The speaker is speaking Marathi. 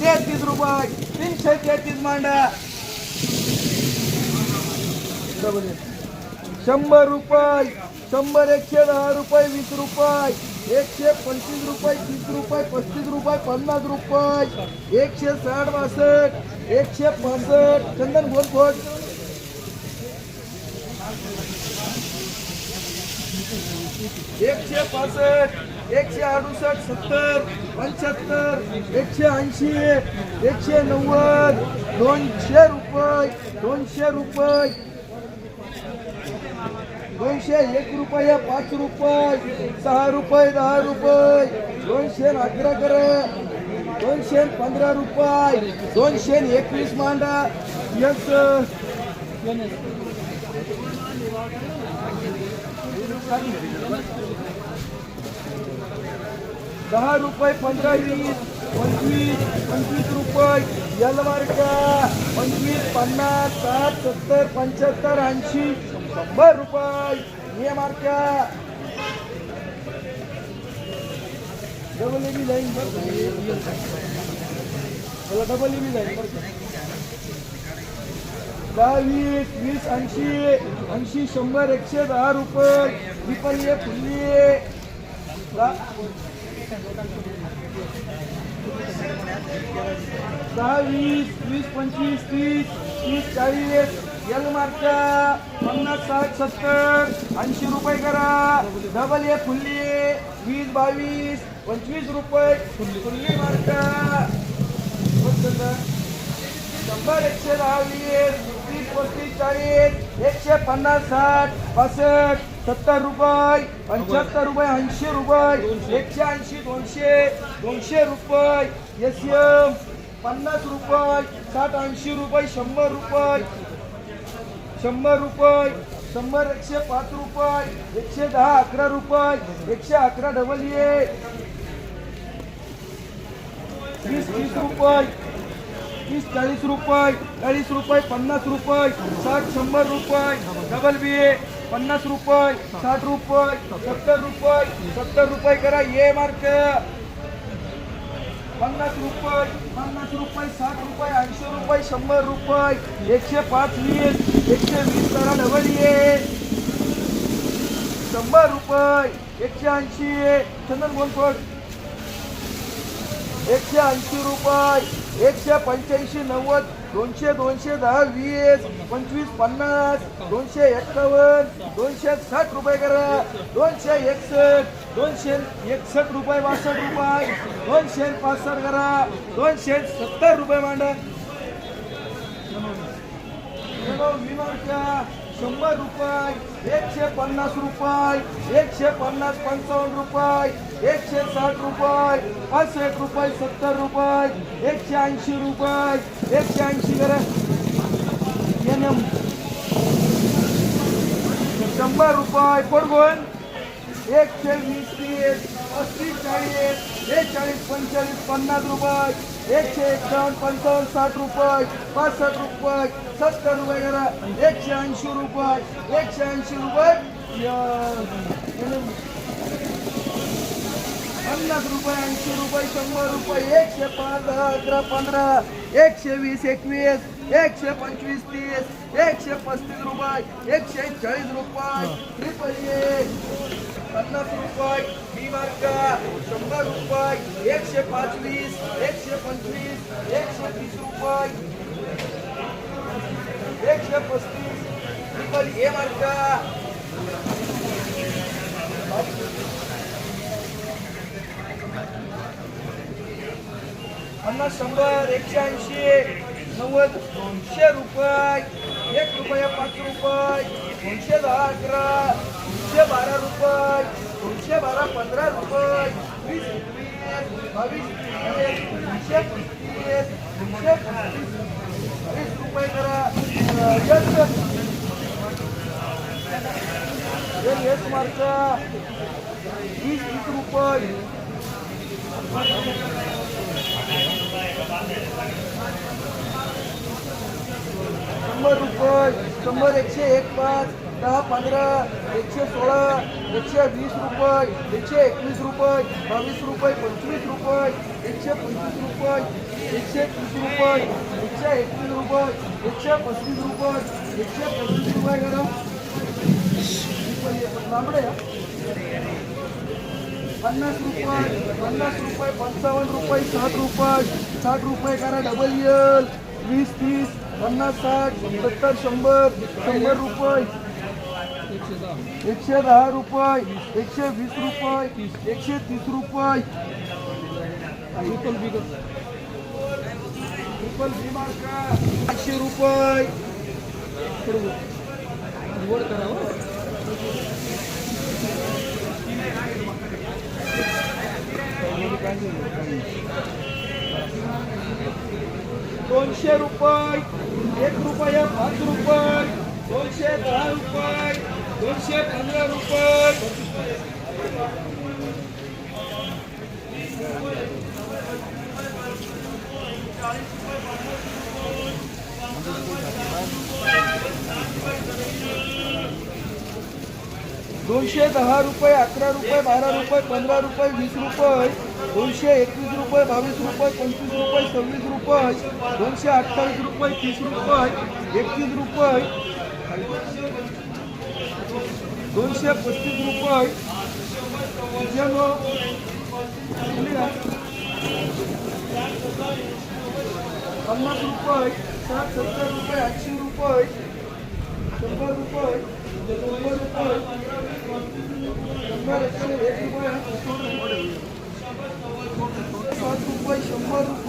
तेहतीस रुपये तीनशे तेहतीस मांडा. शंभर रुपये शंभर एकशे दहा रुपये वीस रुपये एकशे पंचवीस रुपये तीस रुपये पस्तीस रुपये पन्नास रुपये एकशे साठ बासष्ट एकशे पासष्ट चंदन गोलफोट एकशे पासष्ट एकशे अडुसष्ट सत्तर पंच्याहत्तर एकशे ऐंशी एकशे नव्वद दोनशे रुपये दोनशे रुपये. दोनशे एक रुपये पाच रुपये सहा रुपये दहा रुपये. दोनशे अकरा करा दोनशे पंधरा रुपये. दोनशे एकवीस मांडा. यस दहा रुपये पंधरा वीस पंचवीस पंचवीस रुपये. यल मार्का पंचवीस पन्नास साठ सत्तर पंच्याहत्तर ऐंशी शंभर रुपये. ये मार्का डबल एबी लाईन मला डबल एबी लाईन दहा वीस वीस ऐंशी ऐंशी शंभर एकशे दहा रुपये. ट्रिपल फुल्ली दहा दहा वीस वीस पंचवीस तीस तीस चाळीस. एल मार्का पन्नास साठ सत्तर. ऐंशी रुपये करा. डबल ए फुल्ली वीस बावीस पंचवीस रुपये. फुल्ली मार्का शंभर एकशे दहा वीस. तीस चाळीस एकशे पन्नास साठ पासष्ट सत्तर रुपये पंच्याहत्तर रुपये ऐंशी रुपये एकशे ऐंशी दोनशे दोनशे रुपये एस एम पन्नास रुपये साठ ऐंशी रुपये शंभर रुपये शंभर रुपये शंभर एकशे पाच रुपये एकशे दहा अकरा रुपये एकशे अकरा डबल ए वीस तीस रुपये तीस चाळीस रुपये चाळीस रुपये पन्नास रुपये साठ शंभर रुपये डबल बी ए पन्नास रुपये साठ रुपये सत्तर रुपये सत्तर रुपये करा ये मार्क पन्नास रुपये पन्नास रुपये साठ रुपये ऐंशी रुपये शंभर रुपये एकशे पाच वीस एकशे वीस करा डबल ए शंभर रुपये एकशे ऐंशी. चंदन बोलफोड एकशे ऐंशी रुपये एकशे पंच्याऐंशी नव्वद दोनशे दोनशे दहा वीस पंचवीस पन्नास दोनशे एक्कावन्न दोनशे साठ रुपये करा दोनशे एकसष्ट दोनशे एकसष्ट रुपये बासष्ट रुपये दोनशे पासष्ट करा दोनशे सत्तर रुपये मांडा. विमानच्या शंभर रुपये एकशे पन्नास रुपये एकशे पन्नास पंचावन्न रुपये एकशे साठ रुपये पासष्ट रुपये सत्तर रुपये एकशे ऐंशी रुपये एकशे ऐंशी करा शंभर रुपये पडगोन एकशे वीस तीस पस्तीस चाळीस बेचाळीस पंचेचाळीस पन्नास रुपये. एकशे एकावन्न पंचावन्न साठ रुपये पासष्ट रुपये सत्तर रुपये करा. एकशे ऐंशी रुपये एकशे ऐंशी रुपये. पन्नास रुपये ऐंशी रुपये शंभर रुपये एकशे पाच दहा अकरा पंधरा एकशे वीस एकवीस एकशे पंचवीस तीस एकशे पस्तीस रुपये एकशे चाळीस रुपये. ट्रिपल एक. पन्नास रुपये बी मार्का शंभर रुपये एकशे पाचवीस एकशे पंचवीस एकशे तीस रुपये. एकशे पस्तीस ट्रिपल ए मार्का पन्नास शंभर एकशे ऐंशी नव्वद दोनशे रुपये. एक रुपया पाच रुपये दोनशे दहा अकरा. दोनशे बारा रुपये दोनशे बारा पंधरा रुपये वीस रुपये बावीस रुपये वीसशे पस्तीस दोनशे वीस रुपये करा. यश. मारचा वीस वीस रुपये. शंभर रुपये शंभर एकशे एक पाच. दहा पंधरा एकशे सोळा एकशे वीस रुपये एकशे एकवीस रुपये बावीस रुपये पंचवीस रुपये एकशे पंचवीस रुपये एकशे तीस रुपये एकशे एकवीस रुपये एकशे पस्तीस रुपये एकशे पस्तीस रुपये करा लांबडे पन्नास रुपये पन्नास रुपये पंचावन्न रुपये साठ रुपये साठ रुपये करा डबल एल वीस तीस पन्नास साठ सत्तर शंभर शंभर रुपये. एकशे दहा रुपये एकशे वीस रुपये एकशे तीस रुपये. आठशे रुपये. करावं दोनशे रुपये एक रुपया पाच रुपये दोनशे दहा रुपये. दोनशे पंधरा रुपये. दोनशे दहा रुपये अकरा रुपये बारा रुपये पंधरा रुपये वीस रुपये. दोनशे एकवीस रुपये बावीस रुपये पंचवीस रुपये सव्वीस रुपये. दोनशे अठ्ठावीस रुपये तीस रुपये. एकतीस रुपये. ભવિષ્ય પુસ્તિક રૂપ હોય, જેનો સાત, સત્તર રૂપિયા આઠસો રૂપ હોય શંભર રૂપ હોય શંભર રૂપ એકસો એક રૂપિયા સાત રૂપ હોય શંભર રૂપ